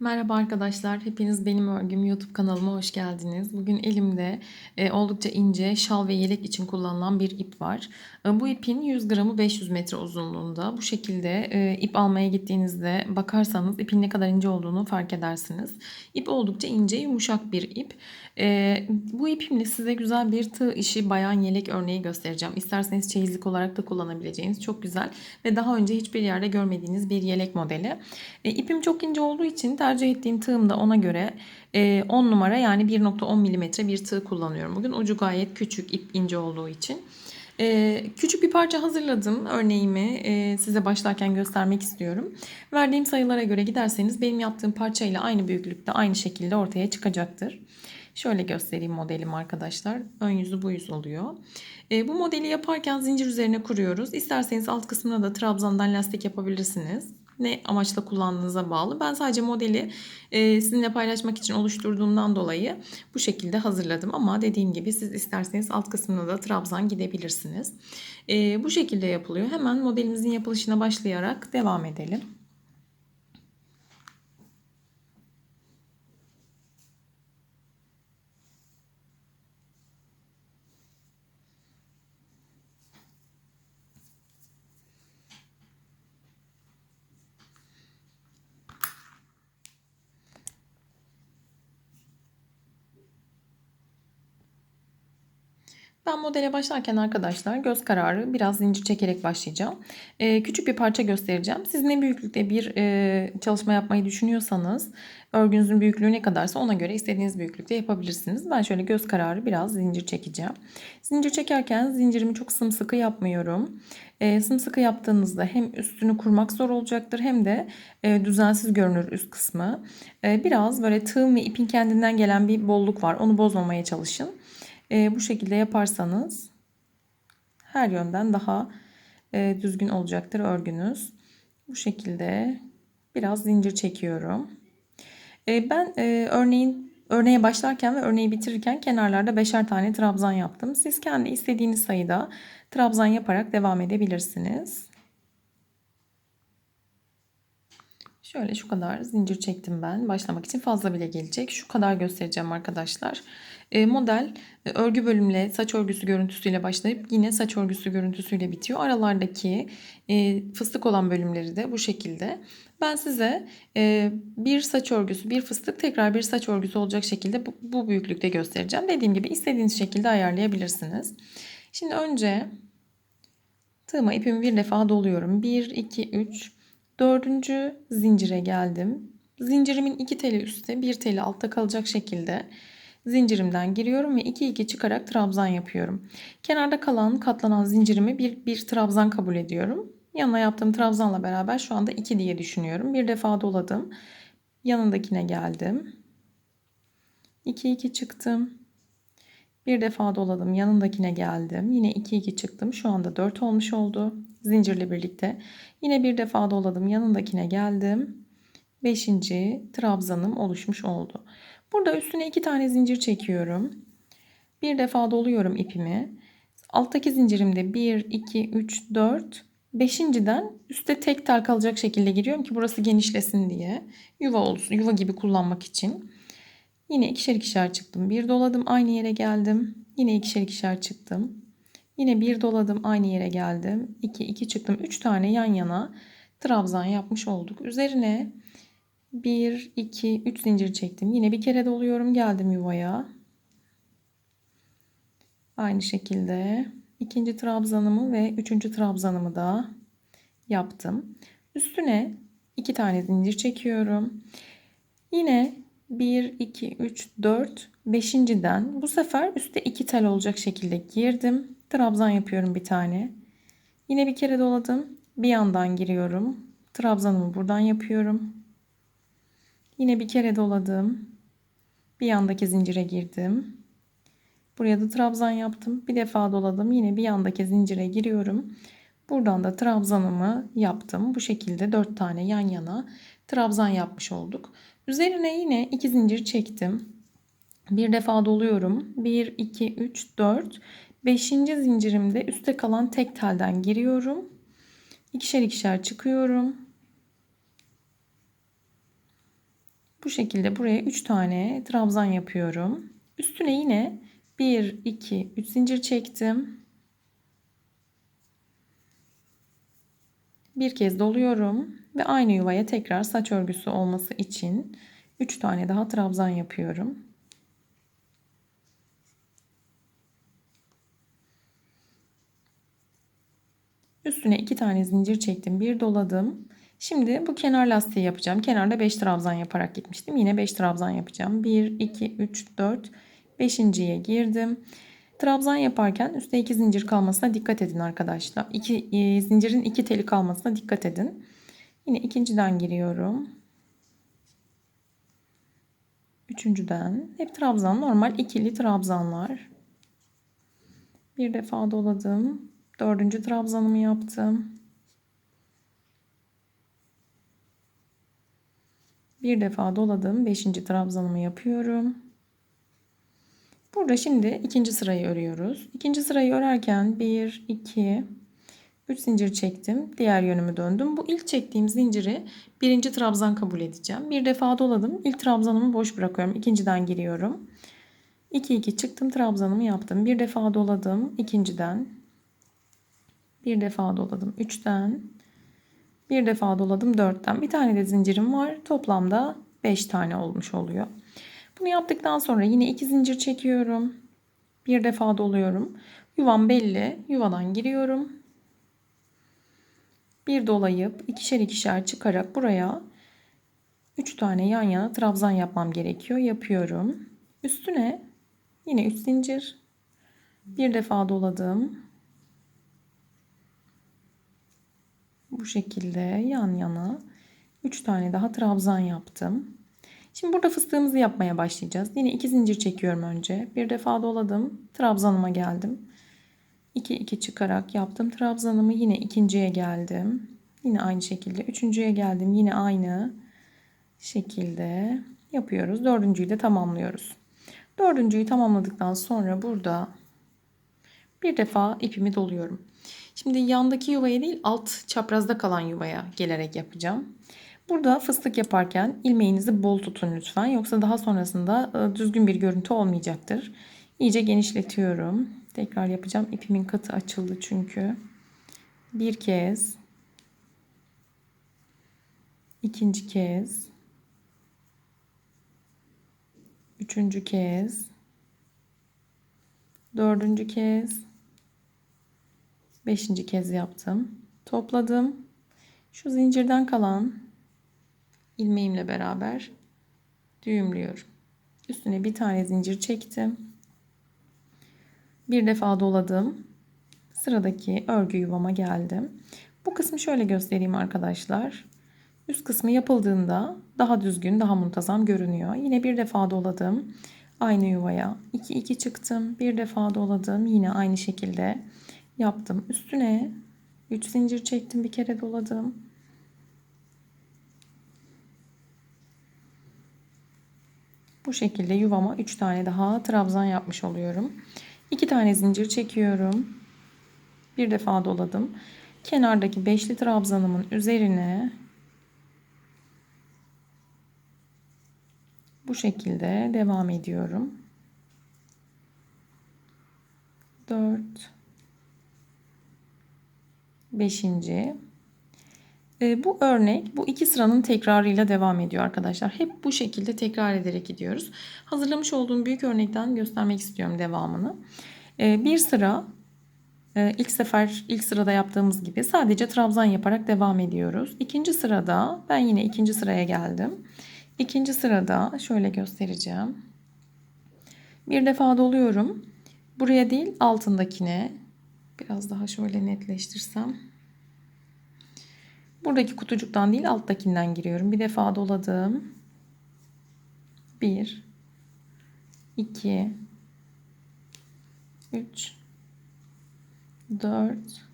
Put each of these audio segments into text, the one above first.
Merhaba arkadaşlar, hepiniz benim örgüm YouTube kanalıma hoş geldiniz. Bugün elimde e, oldukça ince şal ve yelek için kullanılan bir ip var. E, bu ipin 100 gramı 500 metre uzunluğunda. Bu şekilde e, ip almaya gittiğinizde bakarsanız ipin ne kadar ince olduğunu fark edersiniz. İp oldukça ince, yumuşak bir ip. Bu ipimle size güzel bir tığ işi bayan yelek örneği göstereceğim. İsterseniz çeyizlik olarak da kullanabileceğiniz çok güzel ve daha önce hiçbir yerde görmediğiniz bir yelek modeli. E, ipim çok ince olduğu için tercih ettiğim tığım da ona göre 10 e, numara yani 1.10 milimetre bir tığ kullanıyorum. Bugün ucu gayet küçük ip ince olduğu için. E, küçük bir parça hazırladım. Örneğimi e, size başlarken göstermek istiyorum. Verdiğim sayılara göre giderseniz benim yaptığım parçayla aynı büyüklükte aynı şekilde ortaya çıkacaktır. Şöyle göstereyim modelim arkadaşlar. Ön yüzü bu yüz oluyor. E, bu modeli yaparken zincir üzerine kuruyoruz. İsterseniz alt kısmına da trabzandan lastik yapabilirsiniz ne amaçla kullandığınıza bağlı. Ben sadece modeli e, sizinle paylaşmak için oluşturduğumdan dolayı bu şekilde hazırladım. Ama dediğim gibi siz isterseniz alt kısmına da trabzan gidebilirsiniz. E, bu şekilde yapılıyor. Hemen modelimizin yapılışına başlayarak devam edelim. Ben modele başlarken arkadaşlar göz kararı biraz zincir çekerek başlayacağım. Ee, küçük bir parça göstereceğim. Siz ne büyüklükte bir e, çalışma yapmayı düşünüyorsanız örgünüzün büyüklüğü ne kadarsa ona göre istediğiniz büyüklükte yapabilirsiniz. Ben şöyle göz kararı biraz zincir çekeceğim. Zincir çekerken zincirimi çok sımsıkı yapmıyorum. E, sımsıkı yaptığınızda hem üstünü kurmak zor olacaktır hem de e, düzensiz görünür üst kısmı. E, biraz böyle tığım ve ipin kendinden gelen bir bolluk var. Onu bozmamaya çalışın. E, bu şekilde yaparsanız her yönden daha e, düzgün olacaktır örgünüz. Bu şekilde biraz zincir çekiyorum. E, ben e, örneğin örneğe başlarken ve örneği bitirirken kenarlarda beşer tane trabzan yaptım. Siz kendi istediğiniz sayıda trabzan yaparak devam edebilirsiniz. Şöyle şu kadar zincir çektim ben. Başlamak için fazla bile gelecek. Şu kadar göstereceğim arkadaşlar. E, model e, örgü bölümle saç örgüsü görüntüsüyle başlayıp yine saç örgüsü görüntüsüyle bitiyor. Aralardaki e, fıstık olan bölümleri de bu şekilde. Ben size e, bir saç örgüsü, bir fıstık, tekrar bir saç örgüsü olacak şekilde bu, bu büyüklükte göstereceğim. Dediğim gibi istediğiniz şekilde ayarlayabilirsiniz. Şimdi önce tığıma ipimi bir defa doluyorum. 1, 2, 3, Dördüncü zincire geldim. Zincirimin iki teli üstte bir teli altta kalacak şekilde zincirimden giriyorum ve iki iki çıkarak trabzan yapıyorum. Kenarda kalan katlanan zincirimi bir, bir trabzan kabul ediyorum. Yanına yaptığım trabzanla beraber şu anda iki diye düşünüyorum. Bir defa doladım. Yanındakine geldim. 2 2 çıktım. Bir defa doladım. Yanındakine geldim. Yine 2 2 çıktım. Şu anda 4 olmuş oldu zincirle birlikte. Yine bir defa doladım yanındakine geldim. Beşinci trabzanım oluşmuş oldu. Burada üstüne iki tane zincir çekiyorum. Bir defa doluyorum ipimi. Alttaki zincirimde 1, 2, 3, 4, beşinciden üstte tek tel kalacak şekilde giriyorum ki burası genişlesin diye. Yuva olsun, yuva gibi kullanmak için. Yine ikişer ikişer çıktım. Bir doladım aynı yere geldim. Yine ikişer ikişer çıktım. Yine bir doladım aynı yere geldim. 2 2 çıktım. 3 tane yan yana trabzan yapmış olduk. Üzerine 1 2 3 zincir çektim. Yine bir kere doluyorum. Geldim yuvaya. Aynı şekilde ikinci trabzanımı ve üçüncü trabzanımı da yaptım. Üstüne iki tane zincir çekiyorum. Yine 1 2 3 4 beşinciden bu sefer üstte iki tel olacak şekilde girdim. Trabzan yapıyorum bir tane. Yine bir kere doladım. Bir yandan giriyorum. Trabzanımı buradan yapıyorum. Yine bir kere doladım. Bir yandaki zincire girdim. Buraya da trabzan yaptım. Bir defa doladım. Yine bir yandaki zincire giriyorum. Buradan da trabzanımı yaptım. Bu şekilde 4 tane yan yana trabzan yapmış olduk. Üzerine yine 2 zincir çektim. Bir defa doluyorum. 1 2 3 4 Beşinci zincirimde üstte kalan tek telden giriyorum. İkişer ikişer çıkıyorum. Bu şekilde buraya 3 tane trabzan yapıyorum. Üstüne yine 1, 2, 3 zincir çektim. Bir kez doluyorum ve aynı yuvaya tekrar saç örgüsü olması için 3 tane daha trabzan yapıyorum. Üstüne 2 tane zincir çektim. Bir doladım. Şimdi bu kenar lastiği yapacağım. Kenarda 5 trabzan yaparak gitmiştim. Yine 5 trabzan yapacağım. 1, 2, 3, 4, 5.ye girdim. Trabzan yaparken üstte 2 zincir kalmasına dikkat edin arkadaşlar. 2 e, zincirin 2 teli kalmasına dikkat edin. Yine ikinciden giriyorum. Üçüncüden hep trabzan normal ikili trabzanlar. Bir defa doladım. Dördüncü trabzanımı yaptım. Bir defa doladım. Beşinci trabzanımı yapıyorum. Burada şimdi ikinci sırayı örüyoruz. İkinci sırayı örerken 1, 2, 3 zincir çektim. Diğer yönümü döndüm. Bu ilk çektiğim zinciri birinci trabzan kabul edeceğim. Bir defa doladım. İlk trabzanımı boş bırakıyorum. İkinciden giriyorum. 2 2 çıktım trabzanımı yaptım. Bir defa doladım ikinciden. Bir defa doladım üçten. Bir defa doladım dörtten. Bir tane de zincirim var. Toplamda 5 tane olmuş oluyor. Bunu yaptıktan sonra yine iki zincir çekiyorum. Bir defa doluyorum. Yuvam belli. Yuvadan giriyorum. Bir dolayıp ikişer ikişer çıkarak buraya 3 tane yan yana trabzan yapmam gerekiyor. Yapıyorum. Üstüne yine 3 zincir. Bir defa doladım. Bu şekilde yan yana 3 tane daha trabzan yaptım. Şimdi burada fıstığımızı yapmaya başlayacağız. Yine iki zincir çekiyorum önce. Bir defa doladım. Trabzanıma geldim. 2 2 çıkarak yaptım trabzanımı. Yine ikinciye geldim. Yine aynı şekilde. Üçüncüye geldim. Yine aynı şekilde yapıyoruz. Dördüncüyü de tamamlıyoruz. Dördüncüyü tamamladıktan sonra burada bir defa ipimi doluyorum. Şimdi yandaki yuvaya değil alt çaprazda kalan yuvaya gelerek yapacağım. Burada fıstık yaparken ilmeğinizi bol tutun lütfen. Yoksa daha sonrasında e, düzgün bir görüntü olmayacaktır. İyice genişletiyorum. Tekrar yapacağım. İpimin katı açıldı çünkü. Bir kez. ikinci kez. Üçüncü kez. Dördüncü kez. Beşinci kez yaptım. Topladım. Şu zincirden kalan ilmeğimle beraber düğümlüyorum. Üstüne bir tane zincir çektim. Bir defa doladım. Sıradaki örgü yuvama geldim. Bu kısmı şöyle göstereyim arkadaşlar. Üst kısmı yapıldığında daha düzgün, daha muntazam görünüyor. Yine bir defa doladım. Aynı yuvaya 2 2 çıktım. Bir defa doladım. Yine aynı şekilde yaptım. Üstüne 3 zincir çektim. Bir kere doladım. Bu şekilde yuvama 3 tane daha trabzan yapmış oluyorum. 2 tane zincir çekiyorum. Bir defa doladım. Kenardaki beşli trabzanımın üzerine bu şekilde devam ediyorum. 4 5. E, bu örnek bu iki sıranın tekrarıyla devam ediyor arkadaşlar. Hep bu şekilde tekrar ederek gidiyoruz. Hazırlamış olduğum büyük örnekten göstermek istiyorum devamını. E, bir sıra e, ilk sefer ilk sırada yaptığımız gibi sadece trabzan yaparak devam ediyoruz. İkinci sırada ben yine ikinci sıraya geldim. İkinci sırada şöyle göstereceğim. Bir defa doluyorum. Buraya değil altındakine biraz daha şöyle netleştirsem. Buradaki kutucuktan değil alttakinden giriyorum. Bir defa doladım. 1 2 3 4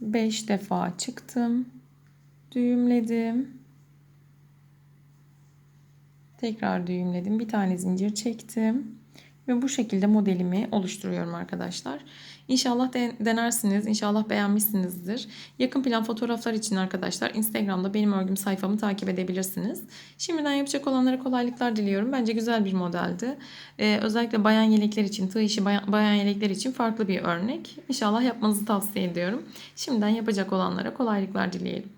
5 defa çıktım. Düğümledim. Tekrar düğümledim. Bir tane zincir çektim. Ve bu şekilde modelimi oluşturuyorum arkadaşlar. İnşallah de- denersiniz. İnşallah beğenmişsinizdir. Yakın plan fotoğraflar için arkadaşlar Instagram'da benim örgüm sayfamı takip edebilirsiniz. Şimdiden yapacak olanlara kolaylıklar diliyorum. Bence güzel bir modeldi. Ee, özellikle bayan yelekler için, tığ işi bayan, bayan yelekler için farklı bir örnek. İnşallah yapmanızı tavsiye ediyorum. Şimdiden yapacak olanlara kolaylıklar dileyelim.